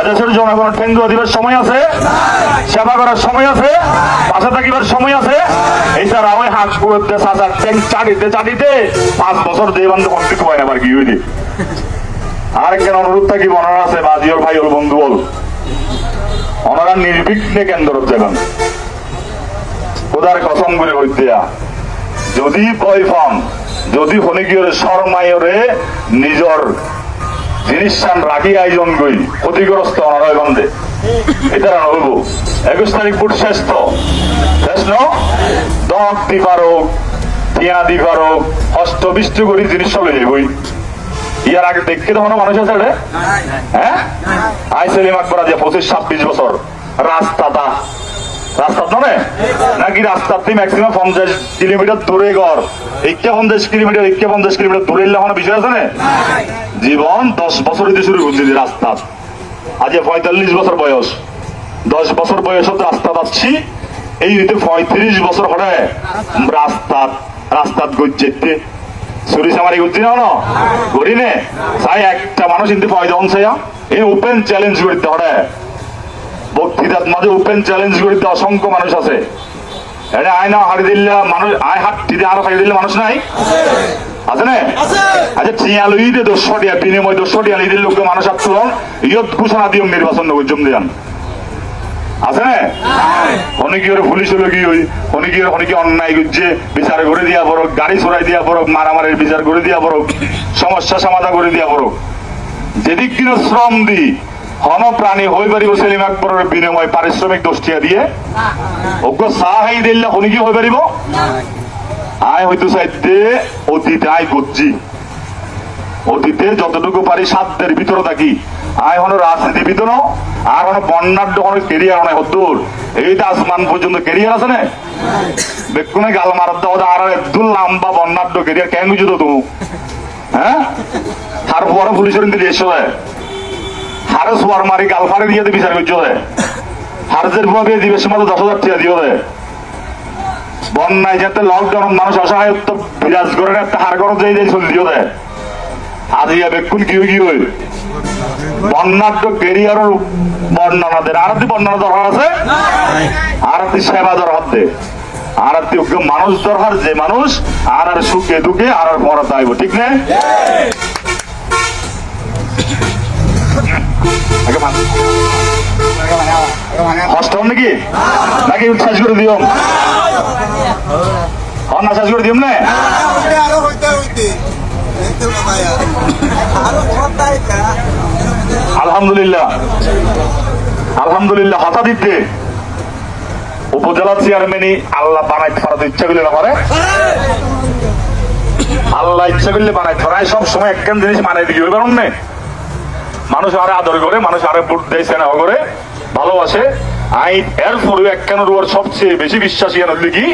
এদেশের জনগণের ঠেঙ্গু দিবার সময় আছে। সেবা করার সময় আছে। পাশে থাকিবার সময় আছে। এইটার আমি হাঁস করতে সাজার ট্যাঙ্ক চাটিতে চাটিতে পাঁচ বছর দিয়ে বান্ধব কমপ্লিট হয় আবার কি হইলে আর কেন অনুরোধ থাকি, ওনারা আছে বাজিওর ভাই ওর বন্ধু বল। ওনারা নির্বিঘ্নে কেন্দ্র যাবেন। খোদার কসম করে হইতে যদি ভয় পান, যদি হনিকিয়রে শর্মায়রে নিজর জিনিস সান রাখি আয়োজন করি ক্ষতিগ্রস্ত অনারয় বন্ধে এটা হইব একুশ তারিখ ফুট শেষ তো শেষ ন? দক দি পারক টিয়া দি পারক হস্ত বিষ্ট করি জিনিস চলে যাবই ইয়ার আগে দেখতে তখন মানুষ আছে রে? হ্যাঁ? আই সেলিম আকবর আজ পঁচিশ ছাব্বিশ বছর। রাস্তাটা রাস্তা নয় নাকি রাস্তাতে ম্যাক্সিমাম পঞ্চাশ কিলোমিটার দূরে ঘর? ইকে পঞ্চাশ কিলোমিটার ইকে পঞ্চাশ কিলোমিটার দূরে এলে কোনো বিষয় আছে না? জীবন দশ বছর হইতে শুরু করছি রাস্তা আজ পঁয়তাল্লিশ বছর বয়স। দশ বছর বয়সত রাস্তা যাচ্ছি এই হইতে পঁয়ত্রিশ বছর হলে রাস্তাত রাস্তাত গজ্জেতে চুরি চামারি করছি না না করি নে? চাই একটা মানুষ কিন্তু পয়দা অনছে এই ওপেন চ্যালেঞ্জ করতে হবে বক্তৃতার মাঝে ওপেন চ্যালেঞ্জ করিতে অসংখ্য মানুষ আছে। এটা আয়না হারি দিলে মানুষ আয় হাত দিতে আরও হারি দিলে মানুষ নাই? আছে না? আচ্ছা চিয়া লই দে দশ টিয়া বিনিময় দশ টিয়া লই দিলে লোক মানুষ আত্মন ইয়ত ঘোষণা দিয়ম নির্বাচন নগর জম দিয়ান। আছে না? অনেকে ওর পুলিশ হলো কি ওই অনেকে অনেকে অন্যায় করছে বিচার করে দিয়া পড়ক গাড়ি চড়াই দিয়া পড়ক মারামারির বিচার করে দিয়া পড়ক সমস্যা সমাধান করে দিয়া পড়ক। যেদিক কিনা শ্রম দি হন প্রাণী হয়ে পারিব সেলিম আকবরের বিনিময় পারিশ্রমিক দোষটিয়া দিয়ে। অজ্ঞ চাহ হাই দিলে শুনি কি হয়ে পারিব? আয় হয়তো চাইতে অতীতে আয় গজ্জি। অতীতে যতটুকু পারি সাধ্যের ভিতরে থাকি। আয় হলো রাজনীতি ভিতর আর হলো বন্যার যখন কেরিয়ার অনেক হদ্দুর এইটা আসমান পর্যন্ত কেরিয়ার আছে না? বেকুনে গাল মারার দাও আর একদম লম্বা বন্যার কেরিয়ার কেন বুঝো তো তুমি? হ্যাঁ? তারপরে পুলিশের দিদি এসে হারে সোয়ার মারি গাল ফারে দিয়ে বিচার করছ হারজের বুয়া দিয়ে দিবে সময় দশ হাজার টাকা দিও বন্যায় যাতে লকডাউন মানুষ অসহায়ত্ব বিরাজ করে না, হার যাই যাই চল দিও আজ বেকুন কি কি হই? বন্যার তো কেরিয়ারের বর্ণনা দেন আর একটি বর্ণনা দরকার আছে? আর একটি সেবা দরকার দে। আর মানুষ দরকার যে মানুষ আর আর সুখে দুঃখে আর আর মরা ঠিক না? হন নাকি? নাকি করে দিও? করে দিও আলহামদুলিল্লাহ। আলহামদুলিল্লাহ, হতা দিতে। উপজেলা চেয়ারম্যানই আল্লাহ বানাইতে পারা তো ইচ্ছা করলে না পারে। আল্লাহ ইচ্ছা করলে বানাইতে পারে সব সময় একখান জিনিস মানাই দিয়ে পারুন না। মানুষ আরে আদর করে, মানুষ আরে ভোট দেয়, সেনা করে, ভালোবাসে। আই এর পরেও একখানের উপর সবচেয়ে বেশি বিশ্বাসী কেন কি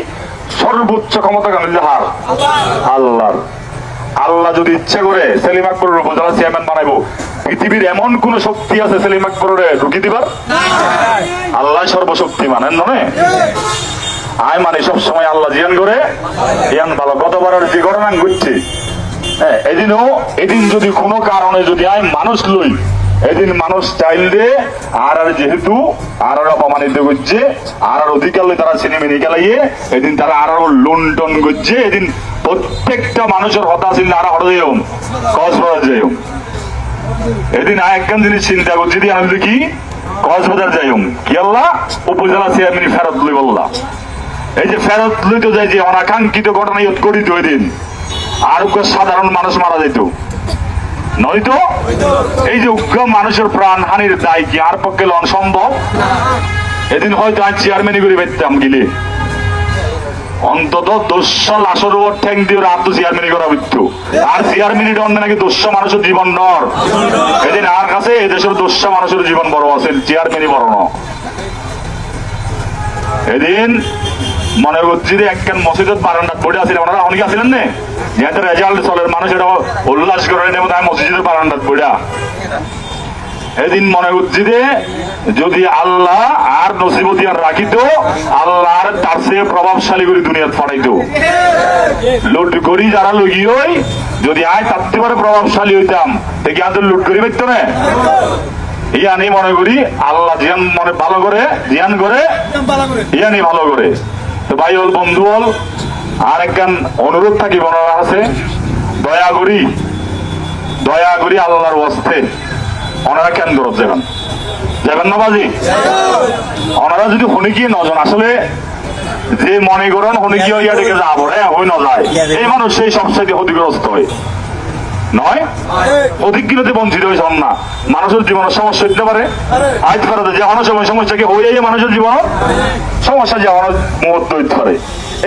সর্বোচ্চ ক্ষমতা কেন হার আল্লাহর। আল্লাহ যদি ইচ্ছা করে সেলিম আকবরের উপজেলা চেয়ারম্যান বানাইবো, পৃথিবীর এমন কোন শক্তি আছে সেলিম আকবরের ঢুকি দিবার? আল্লাহ সর্বশক্তি মানেন নয় আয় মানে সবসময় আল্লাহ জিয়ান করে। জিয়ান ভালো, গতবারের যে ঘটনা ঘটছে হ্যাঁ এদিনও, এদিন যদি কোনো কারণে যদি আয় মানুষ লই, এদিন মানুষ চাইলে আর আর যেহেতু আর আর অপমানিত করছে, আর আর অধিকার তারা সিনেমে নিকালাইয়ে এদিন তারা আর আর লুণ্ঠন করছে, এদিন প্রত্যেকটা মানুষের হতা ছিল আর হঠাৎ যাই কক্সবাজার যাই এদিন আর একখান জিনিস চিন্তা করছি দিয়ে আমি দেখি কক্সবাজার যাই কি আল্লাহ? উপজেলা চেয়ারম্যান ফেরত লই বললাম। এই যে ফেরত লইতে যায় যে অনাকাঙ্ক্ষিত ঘটনা ইয়ত করিত ওই দিন আর সাধারণ মানুষ মারা যেত। নয়তো এই যে উগ্র মানুষের প্রাণ হানির দায় কি আর পক্ষে লন সম্ভব? এদিন হয়তো আজ চেয়ারম্যানই করে বেরতাম গেলে। অন্তত দোষা লাশের উপর ঠ্যাং দিয়ে রাত চেয়ারম্যানই করা হইতো। আর চেয়ারম্যানই অন্য নাকি মানুষের জীবন নর। এদিন আর কাছে এদেশের দোষা মানুষের জীবন বড় আছে চেয়ারম্যানই বড় ন এদিন মনে করছি যে একখান মসজিদের বারান্দাত পড়ে আছিল ওনারা অনেকে আছিলেন নে? যেহেতু রেজাল্ট চলের মানুষ এটা উল্লাস করে নেব তাই মসজিদের বারান্দাত পড়া এদিন মনে করছি যে যদি আল্লাহ আর নসিবতি আর রাখিত, আল্লাহ আর তার চেয়ে প্রভাবশালী করে দুনিয়াত ফটাইত লুট করি যারা লগি হই, যদি আয় তার থেকে প্রভাবশালী হইতাম। দেখি আমাদের লুট করি পাইতো না? ইয়ানি মনে করি আল্লাহ জিয়ান মনে ভালো করে, জিয়ান করে, ইয়ানি ভালো করে। তো হল বন্ধু হল আর একখান অনুরোধ থাকি দয়া করি দয়া করি আল্লাহর ওয়াস্তে কেন দরদ যাবেন। যাবেন না বাজি? ওনারা যদি শুনি কি নজন, আসলে যে মনে করেন শুনি কি ইয়া ডেকে যাব হ্যাঁ হই ন যায়। এই মানুষ সেই সবসাইতে ক্ষতিগ্রস্ত হয়। নয়? অধিকৃততে বঞ্চিত হয়েছে না। মানুষের জীবনের সমস্যা হইতে পারে। যে সময় হয়ে যায় মানুষের জীবন সমস্যা যে মুহূর্ত হইতে পারে।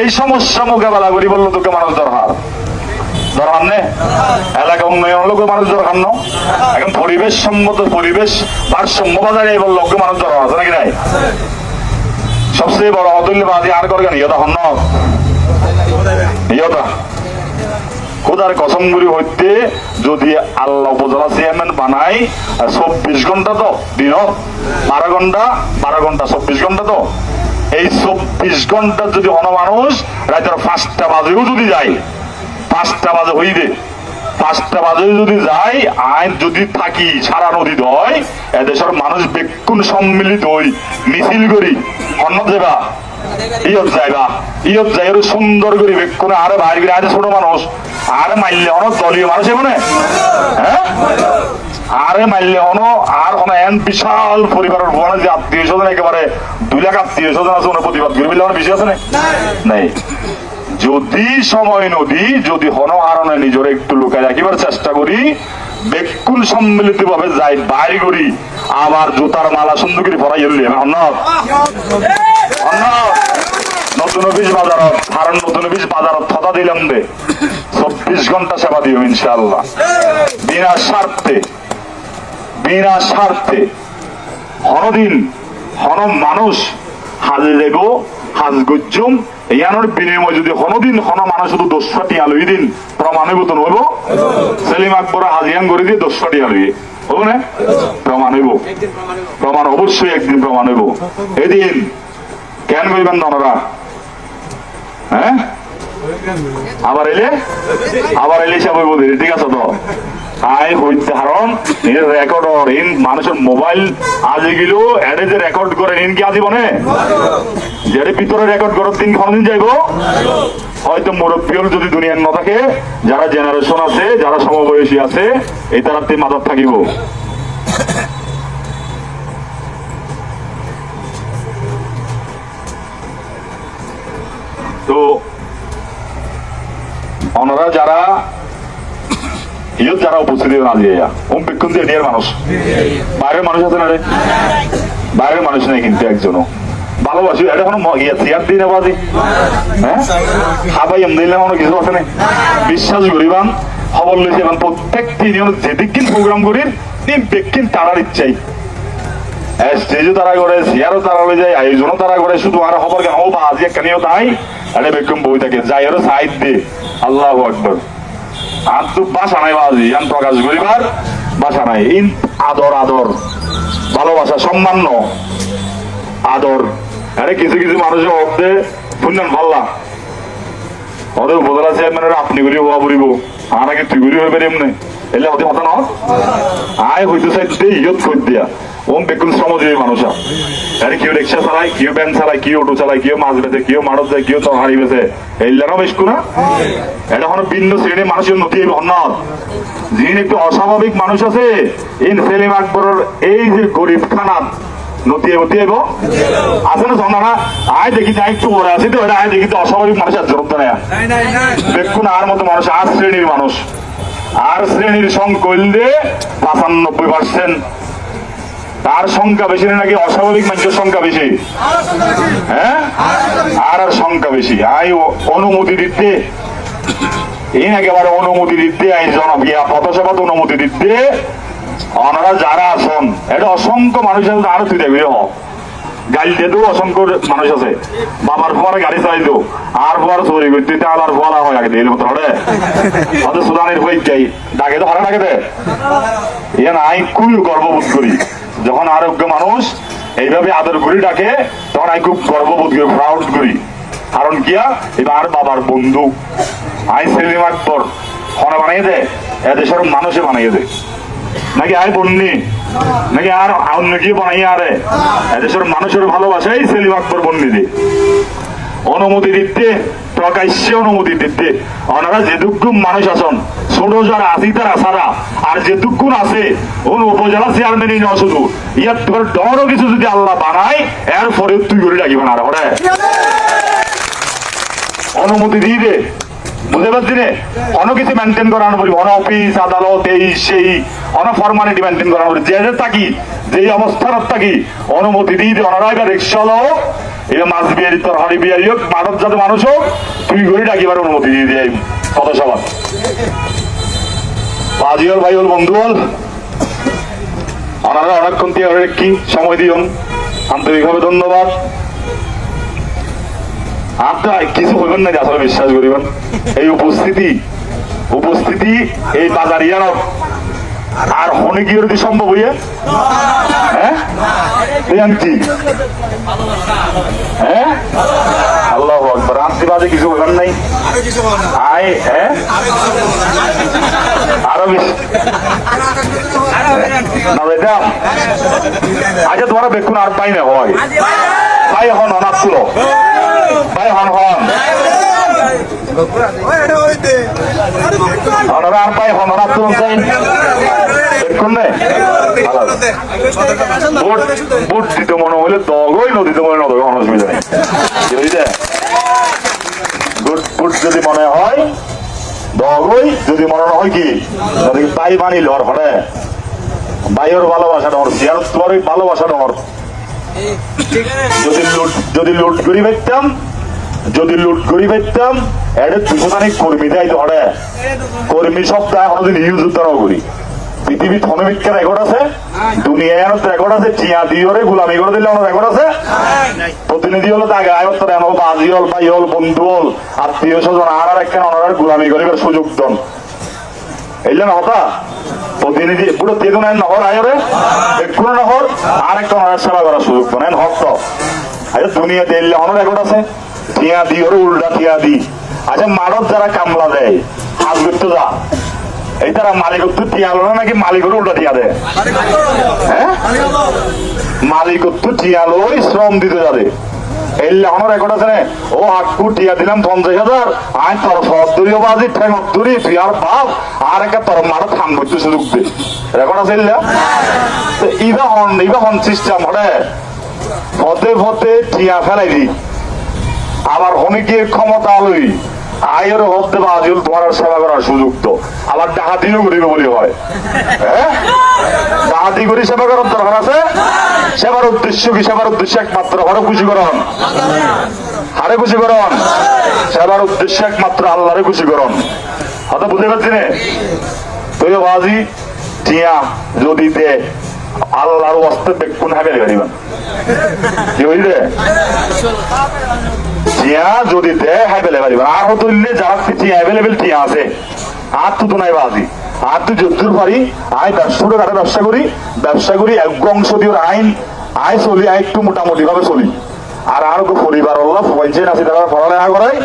এই সমস্যা মোকাবেলা করি বলল তোকে মানুষ দরকার। দরকার নেই এলাকা উন্নয়ন লোক মানুষ দরকার ন। এখন পরিবেশ সম্মত পরিবেশ ভারসাম্য বাজারে বলল লোক মানুষ দরকার আছে নাকি নাই? সবচেয়ে বড় অতুল্যবাদী আর করবেন ইয়তা হন ইয়তা খোদার কসম গুলি হইতে যদি আল্লাহ উপজেলা চেয়ারম্যান বানাই চব্বিশ ঘণ্টা তো দিন বারো ঘণ্টা বারো ঘণ্টা, চব্বিশ ঘণ্টা তো। এই চব্বিশ ঘণ্টা যদি অন মানুষ, রাতের পাঁচটা বাজেও যদি যায়, পাঁচটা বাজে হইবে পাঁচটা বাজে যদি যাই আইন যদি থাকি, সারা নদী হয় এদেশের মানুষ বেক্ষণ সম্মিলিত হই, মিছিল করি অন্য যাবা ইয়ত যাইবা ইয়ত যাই আরও সুন্দর করে বেক্ষণে আরে বাইরে আছে ছোট মানুষ। আরে মাইলে দলীয় মানুষ হ্যাঁ? আরে মাইলে আর এন বিশাল পরিবারের ভুয়ানে যে আত্মীয় স্বজন একেবারে দুই লাখ আত্মীয় স্বজন আছে প্রতিবাদ আমার বেশি আছে নাই। যদি সময় নদী, যদি হনহারণে নিজের একটু লুকায় রাখিবার চেষ্টা করি, বেকুল সম্মিলিত ভাবে যাই বাইরে করি, আবার জুতার মালা সুন্দর করে ভরাই অন্য নতুন অফিস বাজারত হারণ নতুন অফিস বাজারত থতা দিলাম দে চব্বিশ ঘণ্টা সেবা দিও ইনশাআল্লাহ। বিনা স্বার্থে বিনা স্বার্থে, হনদিন, হন মানুষ হাজ দেব হাজ গজ্জুম, ইয়ানোর বিনিময় যদি হনদিন, হন মানুষ শুধু দোষাটি আলুই দিন প্রমাণ হইব। সেলিম আকবর হাজিয়ান করে দিয়ে দোষাটি আলুই। হব না? প্রমাণ হইব। প্রমাণ অবশ্যই একদিন প্রমাণ হইব। এদিন কেন কইবেন না ওনারা? হ্যাঁ? আবার এলে? আবার এলে সে বলব ঠিক আছে তো। আই হইতে কারণ এর রেকর্ড ইন মানুষের মোবাইল আজ গেল, এডে যে রেকর্ড করে ইন কি আজি বনে? যেটা ভিতরে রেকর্ড করার দিন কোনদিন যাইব। হয়তো মুরব্বীর যদি দুনিয়ার ন থাকে, যারা জেনারেশন আছে, যারা সমবয়সী আছে, এই তারা মাদক থাকিব। তো ওনারা যারা, ইয়ত যারা উপস্থিত রাজি ওম বিক্ষণ দিয়ে এরিয়ার মানুষ। বাইরের মানুষ আছে না রে? বাইরের মানুষ নেই কিন্তু একজনও। ভালোবাসি, এটা কোনো হ্যাঁ? কোনো কিছু আছে না? বিশ্বাস করিবান খবর লইছে এবং প্রত্যেকটি ইউনিয়ন যেদিকিন প্রোগ্রাম করি তিন ব্যক্তিন তারার ইচ্ছাই। স্টেজও তারা করে চেয়ারও তারা লই যায়, আয়োজনও তারা করে, শুধু আর খবর কেন? ও বা আজি একখানিও তাই। এটা বেকুম বই থাকে আরও সাইড দে আল্লাহ আকবর। আর তো বাসা নাই বাজি প্রকাশ করিবার বাসা নাই। ইন আদর আদর। ভালোবাসা আদর। আরে কিছু কিছু মানুষের মধ্যে শুনলেন ভাল্লা ওদের উপজেলা চেয়ারম্যানের আপনি করি হওয়া পড়িব আর আগে তুই করি হইবে এমনি। এলে অতি হতা নয় আয় হইতে চাই ইয়ত কই দিয়া। ওম বেকুল শ্রমজীবী মানুষ। আরে কেউ রিক্সা চালায় কেউ ভ্যান চালায় কেউ অটো চালায় কেউ মাছ বেচে কেউ মারত যায় কেউ তরকারি বেচে। এইলানো বেশ না এটা হলো ভিন্ন শ্রেণির মানুষের নথি হন্নত যিনি একটু অস্বাভাবিক মানুষ আছে ইন সেলিম আকবরের এই যে গরিব খানাত আছে না আয় দেখি আছে তো আয় দেখি তো অস্বাভাবিক মানুষ আর জরুরত নেই দেখুন আর মতো মানুষ আর শ্রেণির মানুষ। আর শ্রেণির সংকল্যে পাঁচানব্বই পার্সেন্ট তার সংখ্যা বেশি নাকি অস্বাভাবিক মানুষের সংখ্যা বেশি? হ্যাঁ? আর আর সংখ্যা বেশি। আই অনুমতি দিতে। এই একেবারে অনুমতি দিতে, আই জনপ্রিয়া পথসভাতে অনুমতি দিতে। ওনারা যারা আছেন, এটা অসংখ্য মানুষ আছে আরও তুই অসংখ্য মানুষ আছে। বাবার গাড়ি আর চুরি করতে আর মতো হয়তো হয়ে ডাকে তো হরে, ডাকে দে। ইয়ে খুবই গর্ববোধ করি। যখন আরোগ্য মানুষ, এইভাবে আদর করি, ডাকে, তখন আমি খুব গর্ববোধ করি প্রাউড করি। কারণ কিয়া এবার বাবার বন্ধু। আই সেলিম আকবর হনে বানিয়ে দে, এদেশের মানুষে বানিয়ে দে। নাকি আই বন্যি নাকি আর অন্য কি বানাই আরে? এদেশের মানুষের ভালোবাসাই সেলিম আকবর বন্দিদি অনুমতি দিতে, প্রকাশ্যে অনুমতি দিতে। ওনারা যেটুকু মানুষ আছেন ছোট যারা তারা সারা। আর যে যেটুকুন আছে, ওন উপজেলা চেয়ারম্যানই ন শুধু। ইয়ার তোর ডরও কিছু যদি আল্লাহ বানায় এর পরে তুই করে রাখিবেন আর হরে অনুমতি দিয়ে দে। বুঝতে পারছি রে অন্য কিছু মেনটেন করানো বলি অন অফিস আদালত, এই সেই, অন ফর্মালিটি মেনটেন করানো বলি যে যে থাকি যে অবস্থান থাকি, অনুমতি দিয়ে দে। অনারা এবার রিক্সা লোক এটা মাছ বিয়ারি তোর হাড়ি বিয়ারি হোক মানব যাতে মানুষ হোক, তুই করে ডাকিবার অনুমতি দিয়ে দিয়ে কত সবার হল ভাই হল বন্ধু হল ওনারা অনেকক্ষণ দিয়ে কি সময় দিও আন্তরিকভাবে ধন্যবাদ। আপনার কিছু হইবেন না আসলে বিশ্বাস করিবেন। এই উপস্থিতি উপস্থিতি এই বাজারিয়ার আর হনে কি যদি সম্ভব হইয়া? হ্যাঁ? আনছি হ্যাঁ? আল্লাহ আকবর। আনছি বাজে কিছু হইবেন নাই? আয় হ্যাঁ? আরও বেশি। না বেটা। আচ্ছা তোমার বেকুন আর পাই না হয়। পাই হন, অনাথ পাই হন হন। ওনারা পাই ভোট দিতে মনে হলে দগই নদীতে মনে নদী কোনো অসুবিধা ভোট যদি মনে হয় দগই যদি মনে হয় কি তাই মানিল ওর হরে বাইয়ের ভালোবাসা ডর সিয়ার তোমার ভালোবাসা ডর যদি লুট যদি লুট করি পাইতাম যদি লুট করি পাইতাম এটা দুশো খানিক কর্মী দেয় তো হরে কর্মী সপ্তাহে কোনোদিন ইউজ উত্তরাও করি রেকর্ড আছে? দুনিয়ায় রেকর্ড আছে? চিয়া দিওরে গুলামি করে দিলে আমার রেকর্ড আছে? প্রতিনিধি হলো তাকে আয়ত্তর এমন বাজি হল ভাই হল বন্ধু হল আত্মীয় স্বজন আর আর একখান অনার গুলামি করিবার সুযোগ দন। এইলেন হতা প্রতিনিধি পুরো তেগুন নহর আয়রে একগুণ নহর আর একটা অনার সেবা করার সুযোগ দন। এন হত আচ্ছা দুনিয়া দিলে অনার রেকর্ড আছে? টিয়া দি, ওরে উল্টা টিয়া দি। আচ্ছা মানব যারা কামলা দেয় হাজ করতে যা। এই তারা মালিকত্ব টিয়া হলো না নাকি মালিকের উল্টা টিয়া দেয়? হ্যাঁ? মালিকত্ব টিয়া লই শ্রম দিতে যাবে। রেকর্ড আছে? ও টিয়া দিলাম হাজার আর বাপ আর সুযোগ দে রেকর্ড আছে ইবা হন ইবা হন সিস্টেম ফেলাই দি। আবার অনেকের ক্ষমতা লই আয়ের হতে বাজুল তোমার সেবা করার সুযোগ তো। আবার ডাকাতিও করিবে বলি হয়। হ্যাঁ? ডাকাতি করি সেবা করার দরকার আছে? সেবার উদ্দেশ্য কি? সেবার উদ্দেশ্য একমাত্র হরে খুশি করন। হারে খুশি করন। সেবার উদ্দেশ্য একমাত্র আল্লাহরে খুশি করন। হয়তো বুঝতে পারছি নে? তুই বাজি টিয়া যদি দে, আল্লাহর অস্তে বেকুন হাবে গাড়িবেন কি বুঝলে টিয়া যদি দেয় হাইবেলে পারিবেন আর হতো যারা টিয়া অ্যাভেলেবেল টিয়া আছে, আর তো নাই বাজি। আর তুই যদ্দুর পারি আয় ব্যবসা কাটে ব্যবসা করি ব্যবসা করি, এক অংশ দিয়ে আইন, আয় চলি, আয় একটু মোটামুটি ভাবে চলি। আর আর গো পরিবার আল্লাহ পঞ্চায়েত আছে তারা পড়ালেখা করাই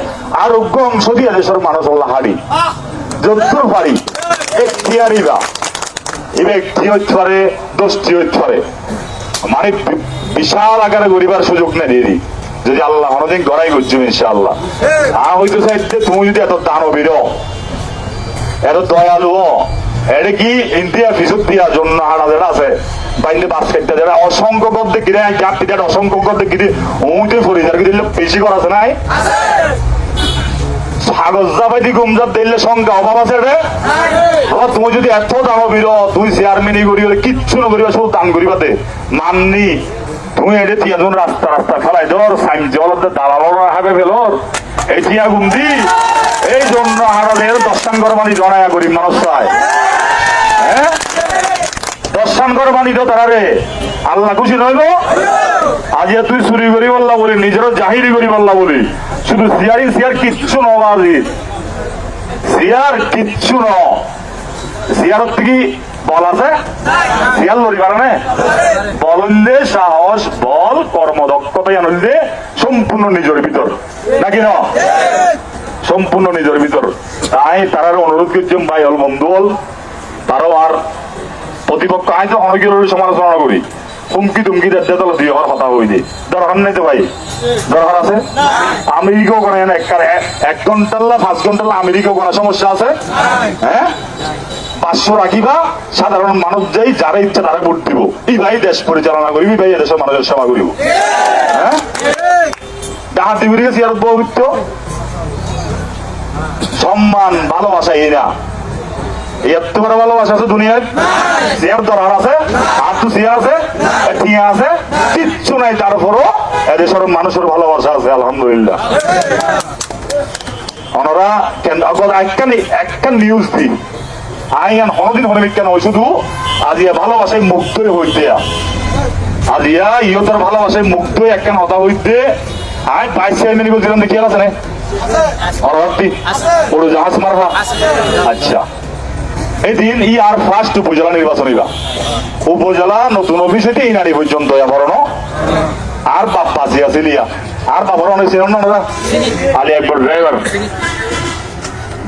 আর অজ্ঞ অংশ দিয়ে দেশের মানুষ আল্লাহ হারি। যদ্দুর পারি এখতিয়ারি বা। এই ব্যক্তি হইতে পারে দোষটি হইতে পারে মানে বিশাল আকারে গরিবার সুযোগ নেই দিদি যদি আল্লাহ অনেকদিন গড়াই করছ ইনশাআল্লাহ। আর হইতে চাইতে তুমি যদি এত দানবীর, এত দয়ালু এটা কি ইন্ডিয়া ফিসুক দিয়া জন্য হারা যেটা আছে? বাইরে বাস খেতে যাবে অসংখ্য গদ দেখি রে চারটি দেড় অসংখ্য গদ দেখি উঁচে ফরি যার দিলে বেশি করা আছে নাই? কাগজ পাইতি গুমজাত দিলে সংখ্যা অভাব আছে রে। আবার তুমি যদি এত দাম বির তুই চেয়ারম্যানই করি হলে কিচ্ছু না করিবা সব দান করিবা দে। মাননি তুমি এটা তিয়াজন রাস্তা রাস্তা ফেলাই ধর সাইন জলত দালালর হাবে ফেলর এই টিয়া গুমদি এই জন্য হারাদের দর্শন করবানি জনায়া করি মানুষ হ্যাঁ? দর্শন করবানি তো তারা রে। আল্লাহ খুশি নইব? আজ তুই চুরি করি বললা বলি, নিজেরও জাহিরি করি বললা বলি। শুধু সিয়ারি, সিয়ার কিচ্ছু ন আজি। সিয়ার কিচ্ছু ন। সিয়ারত থেকে বল আছে? লড়ি পারে সাহস, বল, কর্মদক্ষতা আনলে সম্পূর্ণ নিজের ভিতর। নাকি না? সম্পূর্ণ নিজের ভিতর। তাই তারার অনুরোধ করছেন ভাই, হল বন্ধু, হল। তারও আর প্রতিপক্ষ আইন তো অনেকের সমালোচনা করি। হুমকি তুমকি দেড় দিয়ে হওয়ার কথা দরকার তো ভাই। দরকার আছে? আমেরিকাও কোনো এক পাঁচ আমেরিকাও সমস্যা আছে। হ্যাঁ? পাঁচশো রাখিবা, সাধারণ মানুষ যাই যারা ইচ্ছা তারা ভোট দিব। এই ভাই দেশ পরিচালনা করিবি ভাই এদেশের মানুষের সেবা করিব। হ্যাঁ? ডাহাতি সম্মান, ভালোবাসা না এত বড় ভালোবাসা আছে দুনিয়ায়? চেয়ার দরকার আছে আর তো চেয়ার আছে টিয়া আছে কিচ্ছু নাই তারপরও এদেশের মানুষের ভালোবাসা আছে আলহামদুলিল্লাহ। ওনারা কেন নিউজ দি আইন হনদিন হনে কেন ওই শুধু আজিয়া ভালোবাসায় মুক্তই হইতে আজিয়া ইয়তার ভালোবাসায় মুক্তই একটা হতা হইতে। আই দেখি আছে না? জাহাজ আচ্ছা। এদিন ই আর ফার্স্ট উপজেলা নির্বাচন হইবা। উপজেলা নতুন অফিস হইতে এই নারী পর্যন্ত এবারও আর বাপ পাশে আছে লিয়া। আর বাবার অনেক ছিলেন না ওনারা আলি একবার ড্রাইভার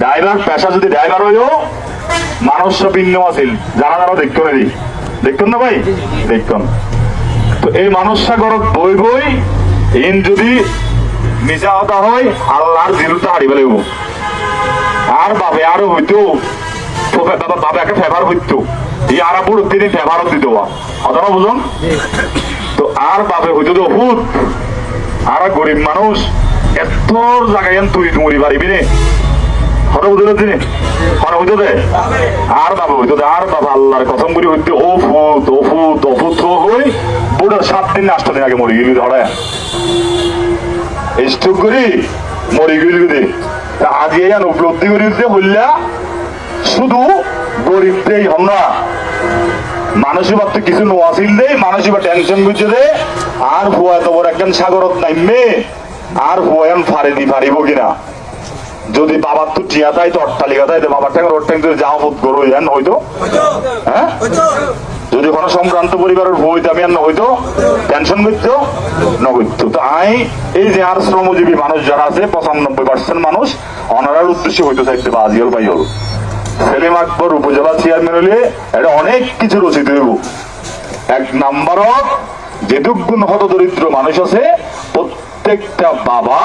ড্রাইভার পেশা যদি ড্রাইভার হইও, মানুষ ভিন্ন আছিল। যারা যারা দেখতো না দেখতেন না ভাই? দেখতেন তো এই মানুষ সাগরত বই বই ইন যদি মিশা হতা হয়, আল্লাহর জিরুতে হারিবে লাগব। আর বাবে আরও হইতো বাবা বাবা ফেভার হইতো। এই আর বুড়ো তিনি ফেভারত দিত অতটা বুঝুন? তো আর বাবে হইতো তো হুত আর গরিব মানুষ, এত জায়গায় তুই মরি পারিবি নে হঠাৎ বুঝলে তিনি? হঠাৎ বুঝতে দে? আর বাবা হইতো দে আর বাবা আল্লাহর কসম করি হইতে ও ফুত ও ফুত ও ফুত হই। বুড়ার সাত দিন আষ্ট দিন আগে মরি গেলি ধরে স্টক করি, মরি গেলি দে তা উপলব্ধি করি হইলা শুধু গরিবদেরই হন না। মানুষের তো কিছু নোয়াছিল দেই মানুষের বা টেনশন বুঝছে দে আর ভুয়া তো একজন সাগরত নাইমে আর ভুয়ান ফারে দি পারিব কিনা। যদি বাবার তো টিয়া তাই তো অট্টালিকা তাই বাবার টাকা রোড ট্যাঙ্ক যাওয়া বোধ করো ইয়ান হয়তো হ্যাঁ? যদি কোনো সম্ভ্রান্ত পরিবারের বইতে আমি আর হইতো টেনশন করতো নগত্য তো আই এই যে আর শ্রমজীবী মানুষ যারা আছে পঁচানব্বই পার্সেন্ট মানুষ অনারার উদ্দেশ্যে হইতো চাইতে বা আজিয়াল পাইল সেলিম আকবর উপজেলা চেয়ারম্যান হলে এটা অনেক কিছু রচিত হইব। এক নাম্বারত যেটুকুন হত দরিদ্র মানুষ আছে, প্রত্যেকটা বাবা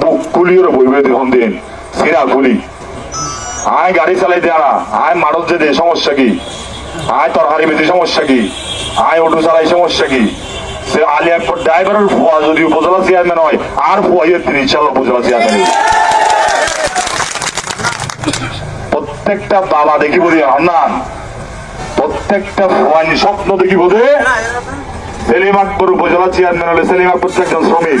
বুক কুলিয়ের বইবে দেখুন দিন সিরা কুলি আয় গাড়ি চালাই দেয়া না আয় মারত যে দে, সমস্যা কি? আয় তরকারি বেশি, সমস্যা কি? আয় অটো চালাই, সমস্যা কি? সে আলী একবার ড্রাইভারের ফুয়া যদি উপজেলা চেয়ারম্যান হয়, আর ফুয়াইয়ে তিনি ইনশাল্লাহ উপজেলা চেয়ারম্যান হইবে। প্রত্যেকটা বাবা দেখিব দিয়ে হন্নান প্রত্যেকটা ফুয়ানি স্বপ্ন দেখিব দে সেলিম আকবর উপজেলা চেয়ারম্যান হলে সেলিম আকবর তো একজন শ্রমিক।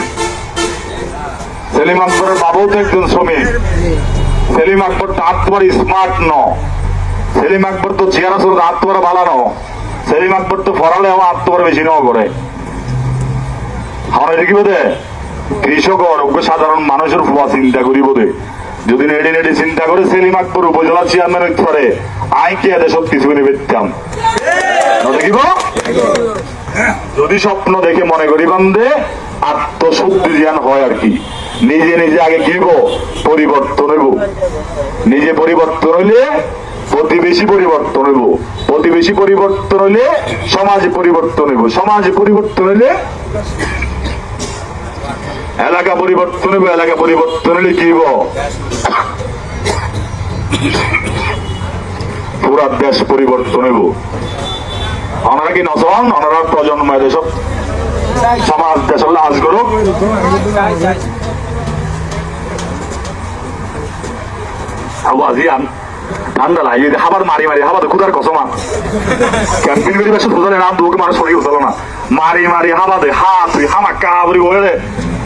সেলিম আকবরের বাবাও তো একজন শ্রমিক। সেলিম আকবর তো আত্মার স্মার্ট ন। সেলিম আকবর তো চেয়ার আসলে আত্মার বালানো সেলিম আকবর তো ফরালে আমার আত্মার বেশি নেওয়া করে। আমরা দেখিব দে কৃষক সাধারণ মানুষের চিন্তা করিব দে যদি নেড়ে নেড়ে চিন্তা করে সেলিম আকবর উপজেলা চেয়ারম্যান হইতে পারে আই কে দেশত কিছু করে বেচতাম দেখিব যদি স্বপ্ন দেখে মনে করি বান্ধে আত্মশুদ্ধি জ্ঞান হয় আর কি। নিজে নিজে আগে গিব পরিবর্তন হইব। নিজে পরিবর্তন হইলে প্রতিবেশী পরিবর্তন হইব। প্রতিবেশী পরিবর্তন হইলে সমাজ পরিবর্তন হইব। সমাজ পরিবর্তন হইলে এলাকা পরিবর্তন হইব, এলাকা পরিবর্তন হইলে কি পুরা দেশ পরিবর্তন হইব। ওনারা কি নজন ওনারা প্রজন্ম এসব সমাজ দেশের লাজ করুক মারি মারি হাবা তো খুদার কসমা ক্যাম্পিং করি বেশ খুদালে নাম দুকে মানুষ শরীর উঠল না। মারি মারি, হাবা দে হা তুই হামা কাবরি বলে দে। উগ্গর ওর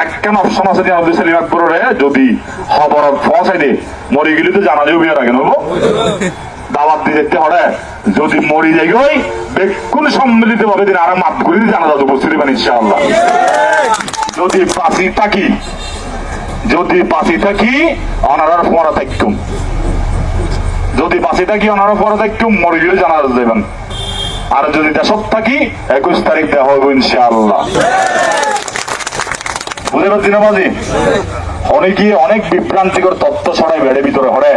একখান অপশন আছে যে আব্দুল সেলিম আকবরে যদি খবর পৌঁছাই দে মরি গেলে তো জানা যাবে বিয়ার আগে নবো দিয়ে দেখতে হরে যদি মরি যাই গই বেক্ষণ সম্মিলিত ভাবে দিন আর মাত ঘুরি জানা যাবে উপস্থিত হবেন ইনশাআল্লাহ। যদি পাশি থাকি, যদি পাশি থাকি, অনারার পরা থাকুম যদি পাশি থাকি, অনারার পরা থাকুম মরে গেলে জানা যাবেন আর যদি দেশত থাকি, একুশ তারিখ দেওয়া হবে ইনশাআল্লাহ। বুঝতে পারছি না মাঝি। অনেকে অনেক বিভ্রান্তিকর তত্ত্ব ছড়াই বেড়ে ভিতরে, হরে।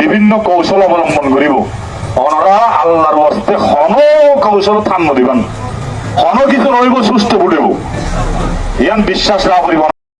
বিভিন্ন কৌশল অবলম্বন করিব। ওনারা আল্লাহর বস্তে হন কৌশল থান্ন দিবেন হন কিছু রইব সুস্থ ফুটিব ইয়ান বিশ্বাস না করিব